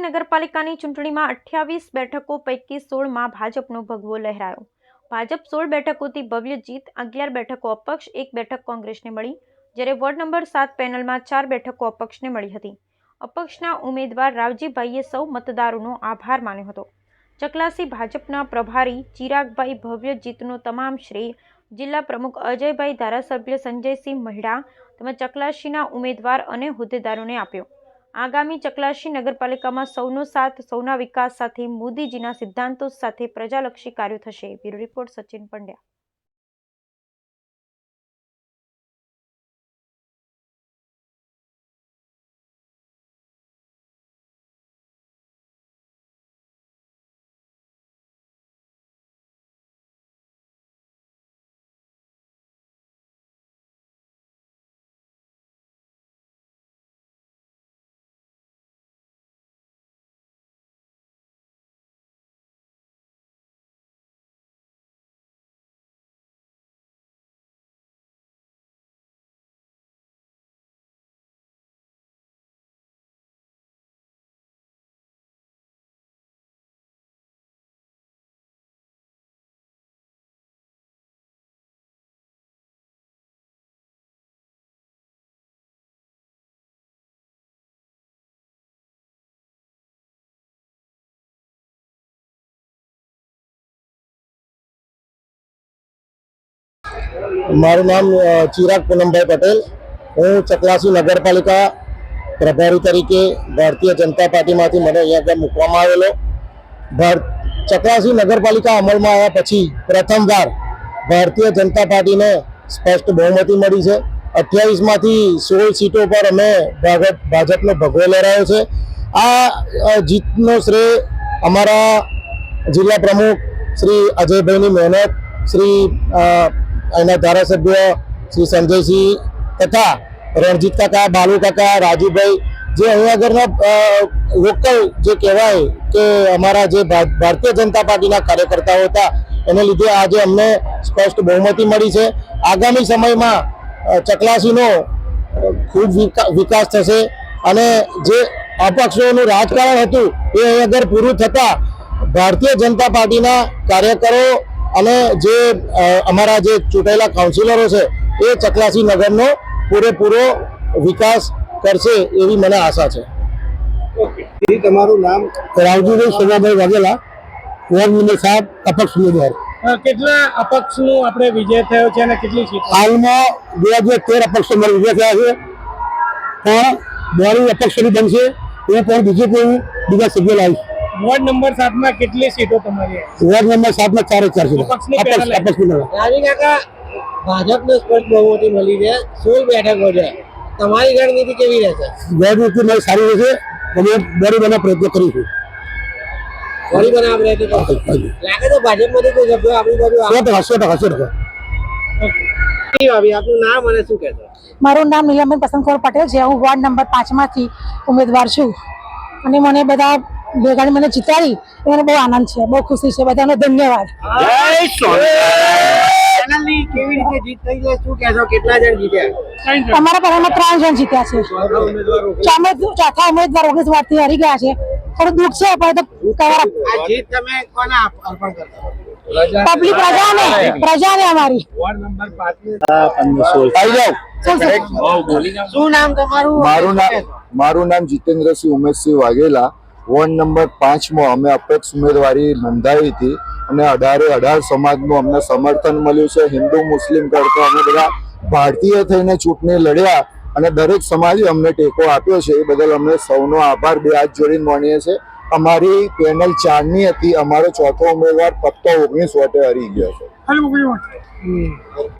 નગરપાલિકાની ચૂંટણીમાં અઠ્યાવીસ બેઠકો પૈકી સોળમાં ભાજપનો ભગવો લહેરાયો. ભાજપ સોળ બેઠકોથી ભવ્ય જીત, અગિયાર બેઠકો અપક્ષ, એક બેઠક કોંગ્રેસને મળી, જ્યારે વોર્ડ નંબર સાત પેનલમાં ચાર બેઠકો અપક્ષને મળી હતી. અપક્ષના ઉમેદવાર રાવજીભાઈએ સૌ મતદારોનો આભાર માન્યો હતો. ચકલાસી ભાજપના પ્રભારી ચિરાગભાઈ ભવ્ય જીતનો તમામ શ્રેય જિલ્લા પ્રમુખ અજયભાઈ ધારાસભ્ય સંજયસિંહ મહિડા તેમજ ચકલાસીના ઉમેદવાર અને હોદ્દેદારોને આપ્યો. આગામી ચકલાસી નગરપાલિકામાં સૌનો સાથ, સૌના વિકાસ સાથે મોદીજીના સિદ્ધાંતો સાથે પ્રજાલક્ષી કાર્યો થશે. Bureau report Sachin Pandya. મારું નામ ચિરાગ પૂનમભાઈ પટેલ. હું ચકલાસી નગરપાલિકા પ્રભારી તરીકે ભારતીય જનતા પાર્ટીમાંથી મને અહીંયા આગળ મૂકવામાં આવેલો. ભાર, ચકલાસી નગરપાલિકા અમલમાં આવ્યા પછી પ્રથમવાર ભારતીય જનતા પાર્ટીને સ્પષ્ટ બહુમતી મળી છે. અઠ્યાવીસમાંથી સોળ સીટો પર અમે ભાજપ ભાજપનો ભગવો લહેરાયો છે. આ જીતનો શ્રેય અમારા જિલ્લા પ્રમુખ શ્રી અજયભાઈની મહેનત, શ્રી અહીંના ધારાસભ્ય શ્રી સંજયસિંહ તથા રણજીત કાકા, બાલુ કાકા, રાજુભાઈ, જે અહીંયા આગળના લોકલ જે કહેવાય કે અમારા જે ભારતીય જનતા પાર્ટીના કાર્યકર્તાઓ હતા, એને લીધે આજે અમને સ્પષ્ટ બહુમતી મળી છે. આગામી સમયમાં ચકલાસીનો ખૂબ વિકાસ થશે અને જે અપક્ષોનું રાજકારણ હતું એ આગળ પૂરું થતાં ભારતીય જનતા પાર્ટીના કાર્યકરો અને જે અમારા જે ચૂંટાયેલા કાઉન્સિલરો છે એ ચકલાસી નગરનો પૂરેપૂરો વિકાસ કરશે એવી મને આશા છે. જી તમારું નામ? રાવજીભાઈ સોમાભાઈ વાઘેલા વોર્ડ નંબર સાત અપક્ષ ઉમેદવાર. કેટલા અપક્ષનું આપણે વિજય થયો છે અને કેટલી સીટ? હાલમાં બે હજાર તેર અપક્ષ અમારે વિજય થયા છે પણ બોડી અપક્ષની બનશે એ પણ બીજું કોઈ બીજા સભ્ય લાવીશ વોર્ડ નંબર સાતમાં કેટલી સીટો તમારી વોર્ડ નંબર સાતમાં ચારે ચાર છે અપક્ષની કાકા ભાજપને સ્પષ્ટ બહુમતી મળી છે. સોળ બેઠકો છે? તમારી રણનીતિ કેવી રહેશે ગેરરીતિ મારી સારી રહેશે. અમે દરેક બના પ્રયત્ન કરીશું ફરી બનાવ આપણે કરશો. લાગે તો ભાજપમાંથી કોઈ સભ્યો આપણી બાજુ સો ટકા સો ટકા સો ટકા. આવી આવી? આપનું નામ અને શું કહેશો મારું નામ નીલમબેન પસંદકુમાર પટેલ છે. હું વોર્ડ નંબર પાંચમાંથી ઉમેદવાર છું. અને મને બધા ભેગા મને જીતાડી. એનો બહુ આનંદ છે બહુ ખુશી છે બધાનો ધન્યવાદ. અમારા પહેલામાં ત્રણ જણ જીત્યા છે. ચોથા ઉમેદવાર ઓગણીસ. વારથી હારી ગયા છે. થોડું દુઃખ છે પણ પબ્લિક પ્રજાને પ્રજાને અમારી. શું નામ તમારું? મારું નામ મારું નામ જીતેન્દ્રસિંહ ઉમેશસિંહ વાઘેલા. વોર્ડ નંબર પાંચમાં અમે અપેક્ષ ઉમેદવારી નોંધાવી હતી અને અઢારે અઢાર સમાજનું અમને સમર્થન મળ્યું છે. હિન્દુ મુસ્લિમ કરતા અમે બધા ભારતીય થઈને ચૂંટણી લડ્યા અને દરેક સમાજે અમને ટેકો આપ્યો છે. એ બદલ અમને સૌનો આભાર. બે હાથ જોડીને માણીએ છીએ. અમારી પેનલ ચારની હતી. અમારો ચોથો ઉમેદવાર ફક્ત ઓગણીસ વોટે હરી ગયો છે.